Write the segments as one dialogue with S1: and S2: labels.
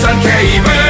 S1: Sun Cayman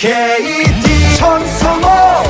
S1: KT 천성호